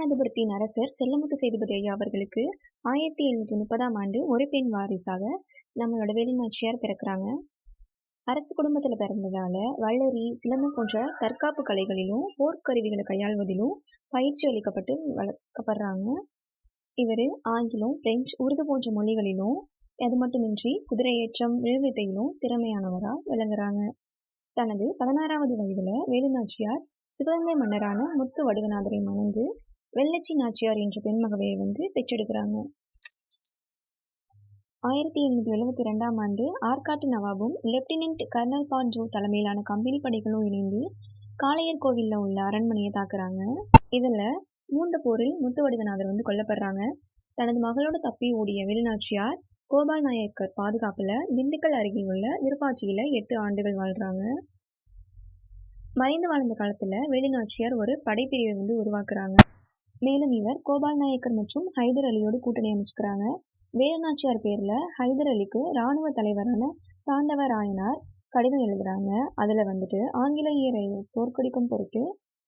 ராமநாதபுரத்தின் அரசர் செல்லமுத்து சேதுபதி ஐயா அவர்களுக்கு ஆயிரத்தி எழுநூற்றி முப்பதாம் ஆண்டு ஒரு பெண் வாரிசாக நம்மளோட வேலுநாச்சியார் பிறக்கிறாங்க. அரசு குடும்பத்தில் பிறந்ததால வள்ளரி சிலம்பம் போன்ற தற்காப்பு கலைகளிலும் போர்க்கருவிகளை கையாள்வதிலும் பயிற்சி அளிக்கப்பட்டு வளர்க்கப்படுறாங்க. இவர் ஆங்கிலம் பிரெஞ்சு உருது போன்ற மொழிகளிலும் அது மட்டுமின்றி குதிரையேற்றம் விழுவித்தையிலும் திறமையானவராக விளங்குறாங்க. தனது பதினாறாவது வயதில் வேலுநாச்சியார் சிவகங்கை மன்னரான முத்து வடுகநாதரை மணந்து வெள்ளச்சி நாச்சியார் என்ற பெண்மகவையை வந்து பெற்றெடுக்கிறாங்க. ஆயிரத்தி எழுநூற்றி எழுபத்தி ரெண்டாம் ஆண்டு ஆற்காட்டு நவாபும் லெப்டினன்ட் கர்னல் பான்ஜோ தலைமையிலான கம்பெனி படைகளும் இணைந்து காளையர் கோவிலில் உள்ள அரண்மனையை தாக்குறாங்க. இதில் மூன்று போரில் முத்துவடிவநாதர் வந்து கொல்லப்படுறாங்க. தனது மகளோட தப்பி ஓடிய வெளிநாச்சியார் கோபால் நாயக்கர் பாதுகாப்பில் திண்டுக்கல் அருகே உள்ள விருப்பாட்சியில் எட்டு ஆண்டுகள் வாழ்கிறாங்க மறைந்து வாழ்ந்த காலத்தில் வெளிநாச்சியார் ஒரு படைப்பிரிவை வந்து உருவாக்குறாங்க. மேலும் இவர் கோபால் நாயக்கர் மற்றும் ஹைதர் அலியோடு கூட்டணி அமைச்சுக்கிறாங்க. வேலுநாச்சியார் பேரில் ஹைதர் அலிக்கு இராணுவ தலைவரான தாண்டவ ராயனார் கடிதம் எழுதுகிறாங்க அதில் வந்துட்டு ஆங்கிலேயரை தோற்கடிக்கும் பொருட்டு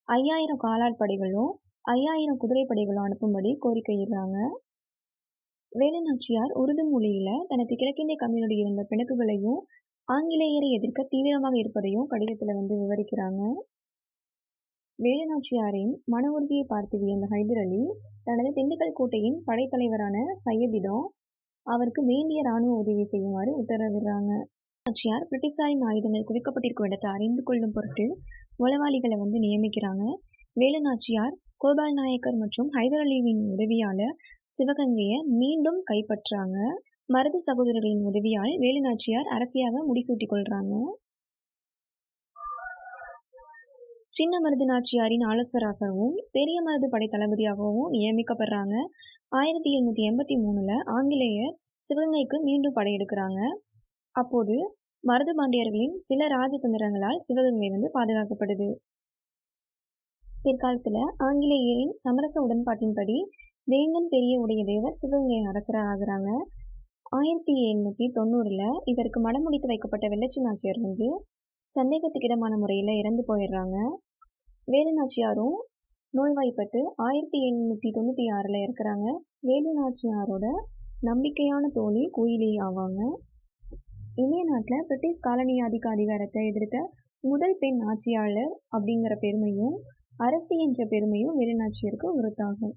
ஐயாயிரம் காலாட்படைகளும் ஐயாயிரம் குதிரைப்படைகளும் அனுப்பும்படி கோரிக்கையிடுறாங்க வேலுநாச்சியார் உருது மொழியில் தனக்கு கிழக்கிந்திய கம்பெனியோடு இருந்த பிணக்குகளையும் ஆங்கிலேயரை எதிர்க்க தீவிரமாக இருப்பதையும் கடிதத்தில் வந்து விவரிக்கிறாங்க. வேலுநாச்சியாரின் மன உறுதியை பார்த்து வியந்த ஹைதர் அலி தனது திண்டுக்கல் கோட்டையின் படைத்தலைவரான சையதிடம் அவருக்கு வேண்டிய இராணுவ உதவி செய்யுமாறு உத்தரவிடுறாங்க. நாச்சியார் பிரிட்டிஷாரின் ஆயுதங்கள் குவிக்கப்பட்டிருக்கும் இடத்தை அறிந்து கொள்ளும் பொருட்டு உளவாளிகளை வந்து நியமிக்கிறாங்க. வேலுநாச்சியார் கோபால் நாயக்கர் மற்றும் ஹைதர் அலிவின் உதவியால் சிவகங்கையை மீண்டும் கைப்பற்றாங்க. மருது சகோதரர்களின் உதவியால் வேலுநாச்சியார் அரசியாக முடிசூட்டிக் கொள்றாங்க. சின்ன மருது நாச்சியாரின் ஆலோசராகவும் பெரிய மருது படை தளபதியாகவும் நியமிக்கப்படுறாங்க. ஆயிரத்தி எழுநூற்றி எண்பத்தி மூணில் ஆங்கிலேயர் சிவகங்கைக்கு மீண்டும் படையெடுக்கிறாங்க அப்போது மருது பாண்டியர்களின் சில ராஜதந்திரங்களால் சிவகங்கை வந்து பாதுகாக்கப்படுது. பிற்காலத்தில் ஆங்கிலேயரின் சமரச உடன்பாட்டின்படி வேங்கன் பெரிய உடைய தேவர் சிவகங்கை அரசராக ஆகிறாங்க. ஆயிரத்தி எழுநூற்றி தொண்ணூறில் இவருக்கு மடமுடித்து வைக்கப்பட்ட வெள்ளச்சி நாச்சியார் வந்து சந்தேகத்துக்கிடமான முறையில் இறந்து போயிடுறாங்க. வேலுநாச்சியாரும் நோய்வாய்ப்பட்டு ஆயிரத்தி எண்ணூற்றி தொண்ணூற்றி ஆறில் இருக்கிறாங்க வேலுநாச்சியாரோட நம்பிக்கையான தோழி குயிலி ஆவாங்க. இந்திய நாட்டில் பிரிட்டிஷ் காலனி அதிகாரிகாரத்தை எதிர்த்த முதல் பெண் ஆட்சியாளர் அப்படிங்கிற பெருமையும் அரசு என்ற பெருமையும் வேலுநாச்சியருக்கு உருத்தாகும்.